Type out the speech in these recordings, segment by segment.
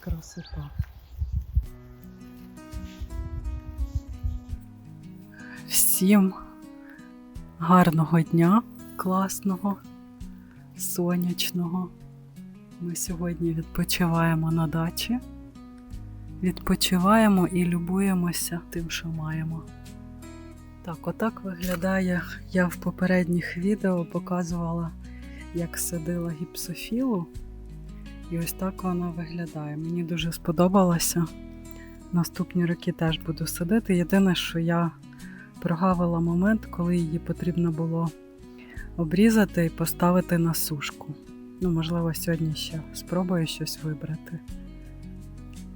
Красота. Всім гарного дня, класного, сонячного. Ми сьогодні відпочиваємо на дачі. Відпочиваємо і любуємося тим, що маємо. Так, отак виглядає. Я в попередніх відео показувала, як садила гіпсофілу. І ось так вона виглядає. Мені дуже сподобалося. Наступні роки теж буду садити. Єдине, що я прогавила момент, коли її потрібно було обрізати і поставити на сушку. Ну, можливо, сьогодні ще спробую щось вибрати.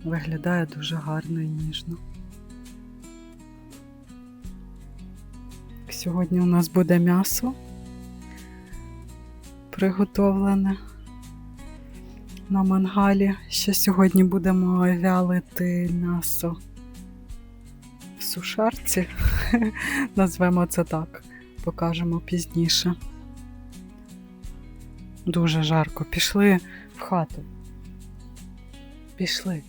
Виглядає дуже гарно і ніжно. Сьогодні у нас буде м'ясо приготовлене на мангалі. Ще сьогодні будемо вялити м'ясо в сушарці. Назвемо це так, покажемо пізніше. Дуже жарко. Пішли в хату. Пішли.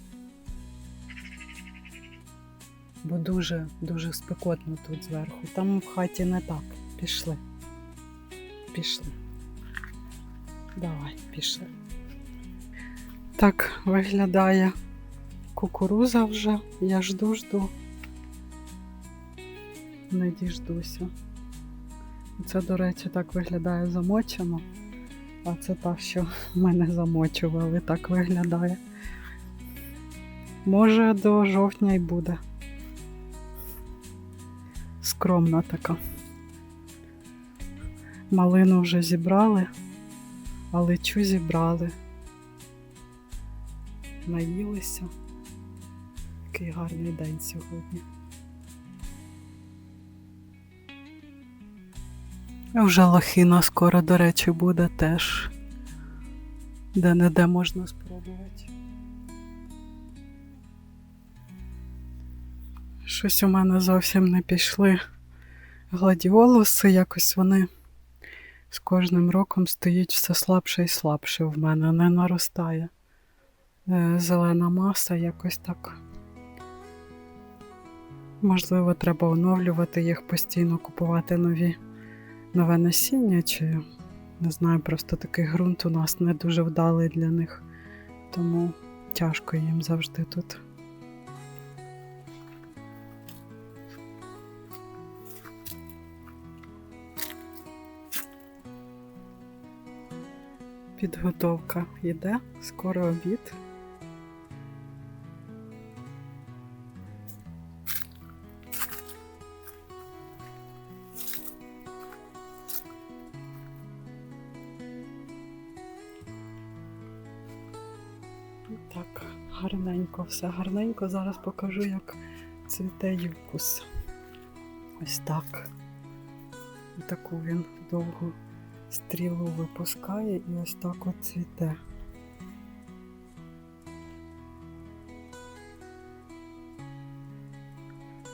Бо дуже, дуже спекотно тут зверху. Там в хаті не так. Пішли. Пішли. Давай, пішли. Так виглядає кукуруза вже. Я жду, жду. Не діждуся. Це, до речі, так виглядає замочено. А це та, що мене замочували, так виглядає. Може, до жовтня й буде. Скромна така. Малину вже зібрали, а лечу зібрали. Наїлися. Який гарний день сьогодні. Вже лохина скоро, до речі, буде теж. Де-не-де можна спробувати. Щось у мене зовсім не пішли гладіолуси, якось вони з кожним роком стають все слабше і слабше в мене, не наростає. Е, Зелена маса якось так. Можливо, треба оновлювати їх постійно, купувати нові нове насіння, чи не знаю, просто такий ґрунт у нас не дуже вдалий для них, тому тяжко їм завжди тут. Підготовка йде, скоро обід. Все гарненько. Зараз покажу, як цвіте юкус. Ось так. І таку він довгу стрілу випускає і ось так от цвіте.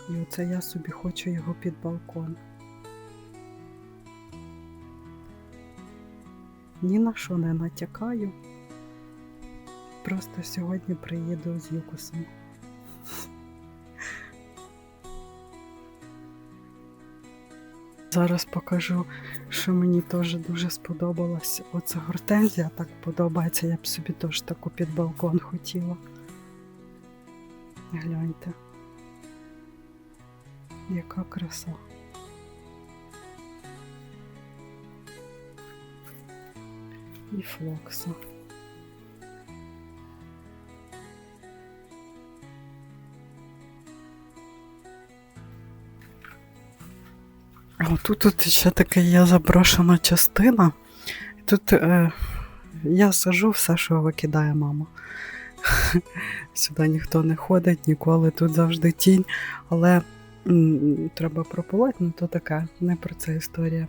І оце я собі хочу його під балкон. Ні на що не натякаю. Просто сьогодні приїду з юкусом. Зараз покажу, що мені теж дуже сподобалось. Оце гортензія так подобається. Я б собі теж таку під балкон хотіла. Гляньте. Яка краса. І флокса. Тут, тут ще така є заброшена частина. Тут е, я сажу все, що викидає мама. Сюди ніхто не ходить ніколи, тут завжди тінь, але м, треба прополати, ну то таке, не про це історія.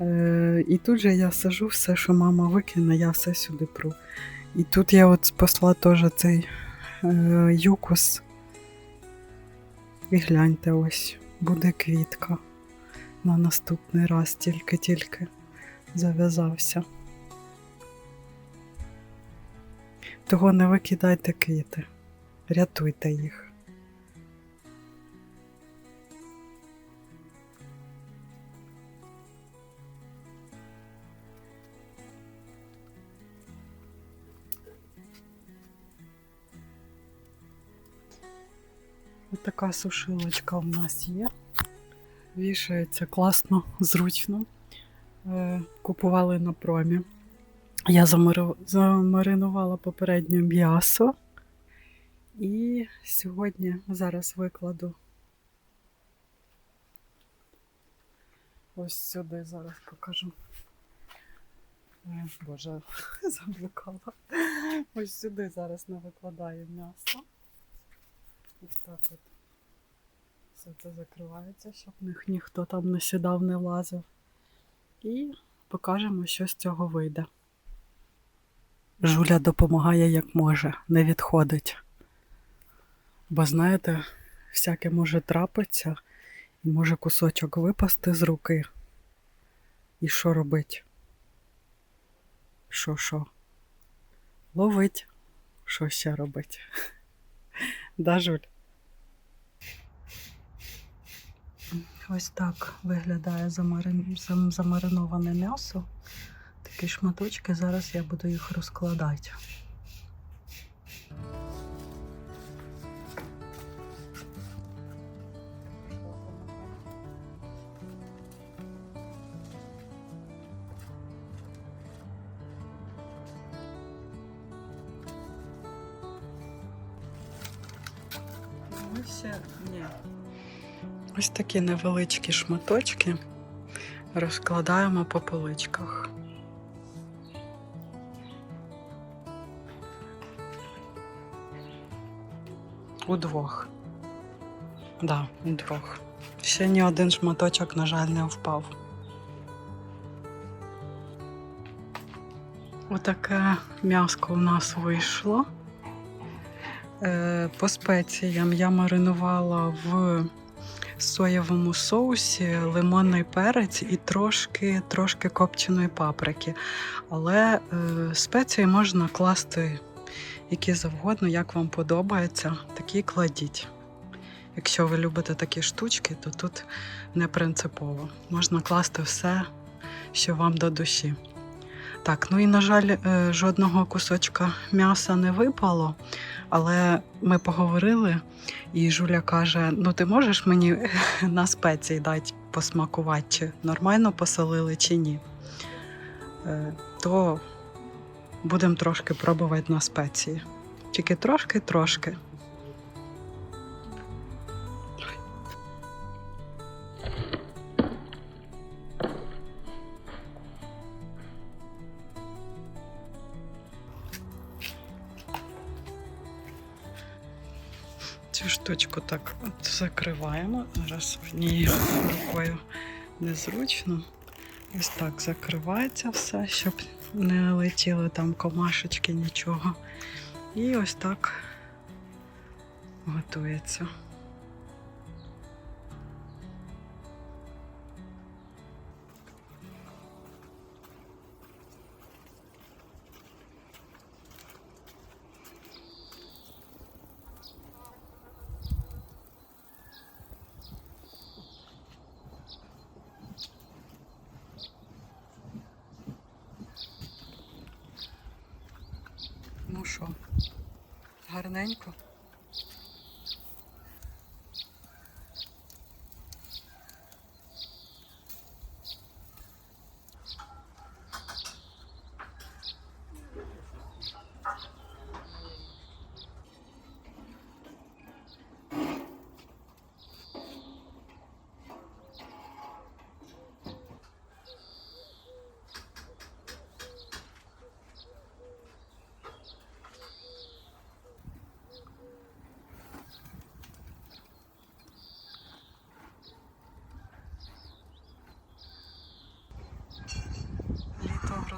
Е, і тут же я сажу все, що мама викине, я все сюди пру. І тут я от спасла теж цей е, юкус. І гляньте ось, буде квітка на наступний раз тільки-тільки зав'язався. Того не викидайте квіти. Рятуйте їх. Ось така сушилочка в нас є. Вішається класно, зручно. Е, Купували на промі. Я замаринувала попередньо м'ясо. І сьогодні зараз викладу ось сюди зараз покажу. Е, Боже, заблукала. Ось сюди зараз не викладаю м'ясо. Ось так от. Все це закривається, щоб них ніхто там не сідав, не лазив. І покажемо, що з цього вийде. Жуля допомагає як може, не відходить. Бо знаєте, всяке може трапитися, і може кусочок випасти з руки. І що робить? Що, що? Ловить. Що ще робить? Да, Жуль? Ось так виглядає замариноване м'ясо. Такі шматочки, зараз я буду їх розкладати. Ще ні. Ось такі невеличкі шматочки розкладаємо по поличках. Удвох. Да, удвох. Ще ні один шматочок, на жаль, не впав. Отаке м'яско у нас вийшло. Е, По спеціям я маринувала в соєвому соусі лимонний перець і трошки, трошки копченої паприки. Але е, спеції можна класти які завгодно, як вам подобається, такі кладіть. Якщо ви любите такі штучки, то тут не принципово. Можна класти все, що вам до душі. Так, ну і на жаль, е, жодного кусочка м'яса не випало, але ми поговорили, і Жуля каже: ну ти можеш мені на спеції дати посмакувати, чи нормально посолили, чи ні. Е, То будемо трошки пробувати на спеції. Тільки трошки-трошки. Цю штучку так от закриваємо. Зараз однією рукою незручно. Ось так закривається все, щоб не летіли там комашечки, нічого. І ось так готується. Гарненько?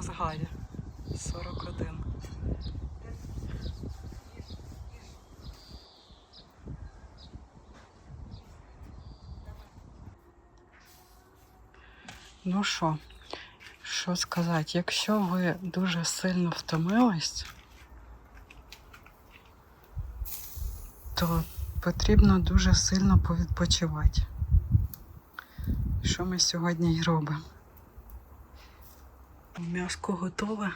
Розгарі. 41. Ну що, що сказати, якщо ви дуже сильно втомились, то потрібно дуже сильно повідпочивати. Що ми сьогодні й робимо? М'яско готове.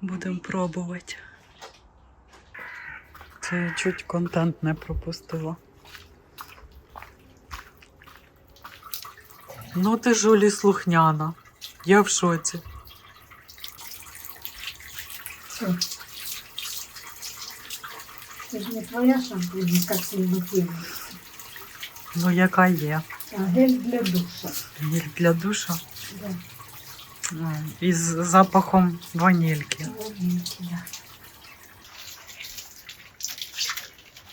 Будемо пробувати. Це я чуть контент не пропустила. Ну ти жулі слухняна. Я в шоці. Що? Це ж не твоя шампунька сильно Ну, яка є. а гель для душа. Гель для душа Да. М, із запахом ванільки.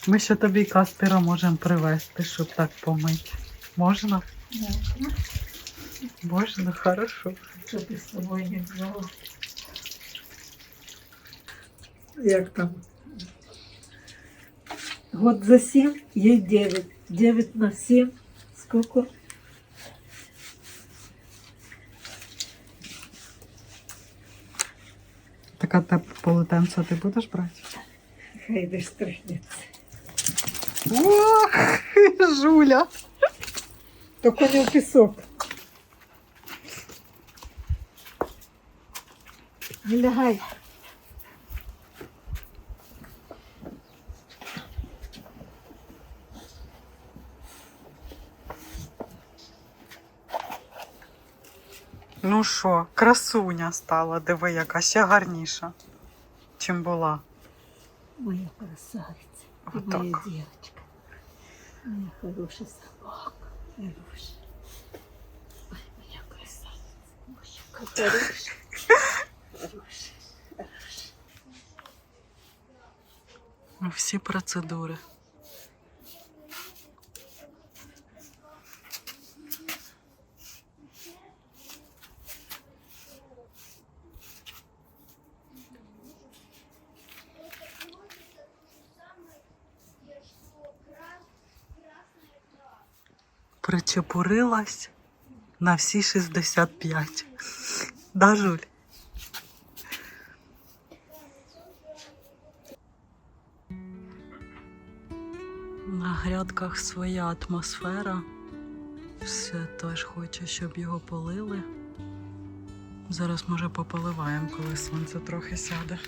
Ми ще тобі Каспера можемо привезти, щоб так помити. Можна? Можна. Можна, хорошо. Що ти з собою не взяла? Як там? Год за сім, їй дев'ять. Дев'ять на сім. Скільки? Те полотенце ти будеш брати? Хай десь стригнеться. Ох, Жуля. Только не в пісок. Не лягай. Ну що, красуня стала, диви, яка ще гарніша, чим була. Моя Вот моя девочка. Моя хорошая собака. Ой, моя красавица. Боже, как хорошая. Хорошая. Хорошая. Ну, Всі процедури. Причепурилась на всі 65. Да, Жуль? На грядках своя атмосфера. Все теж хоче, щоб його полили. Зараз, може, пополиваємо, коли сонце трохи сяде.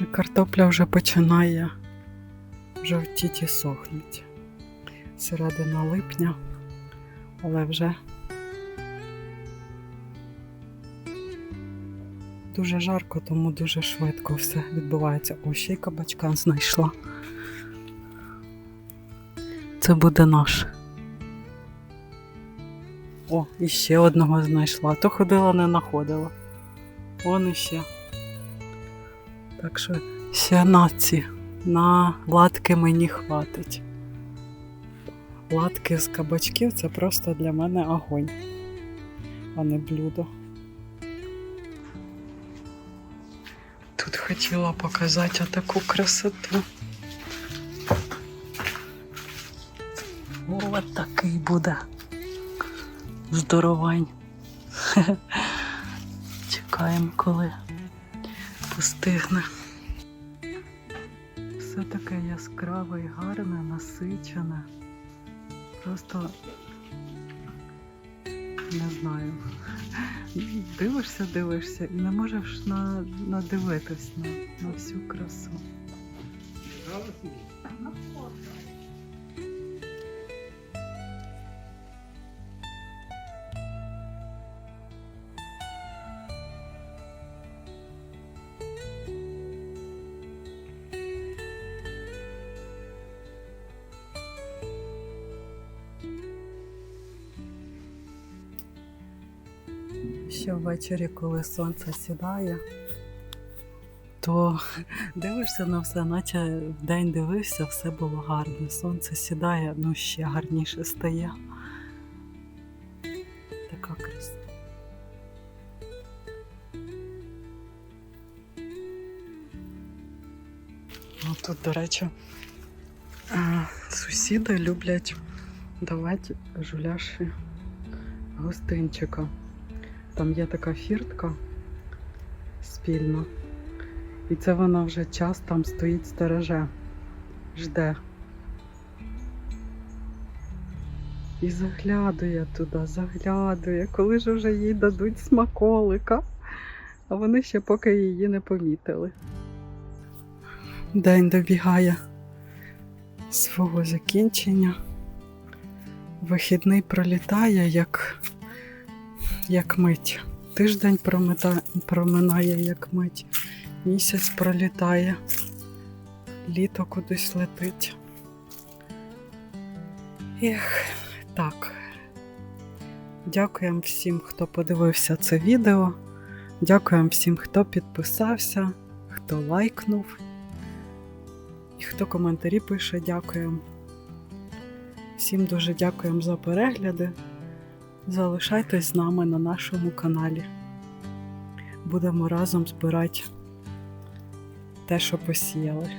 І Картопля вже починає жовтіти і сохнути. Середина липня, але вже дуже жарко, тому дуже швидко все відбувається. О, ще й кабачка знайшла. Це буде наш. О, і ще одного знайшла. То ходила, не знаходила. Вон іще. Так що ще на латки мені хватить. Латки з кабачків це просто для мене огонь, а не блюдо. Тут хотіла показати таку красоту. Ось такий буде. Здоровань. Чекаємо, коли постигне. Все таке яскраве і гарне, насичене. Просто не знаю. Дивишся, дивишся і не можеш на, надивитись на, на всю красу. Ще ввечері, коли сонце сідає, то дивишся на все, наче вдень дивився, все було гарно. Сонце сідає, ну ще гарніше стає. Така краса. Ну, тут, до речі, е, сусіди люблять давати жуляші гостинчика. Там є така фіртка, спільно. І це вона вже час там стоїть стереже, жде. І заглядує туди, заглядує, коли ж вже їй дадуть смаколика, а вони ще поки її не помітили. День добігає свого закінчення. Вихідний пролітає як, як мить. Тиждень проминає як мить. Місяць пролітає. Літо кудись летить. Ех, так. Дякуємо всім, хто подивився це відео. Дякуємо всім, хто підписався, хто лайкнув. І хто коментарі пише, дякуємо. Всім дуже дякуємо за перегляди. Залишайтесь з нами на нашому каналі. Будемо разом збирати те, що посіяли.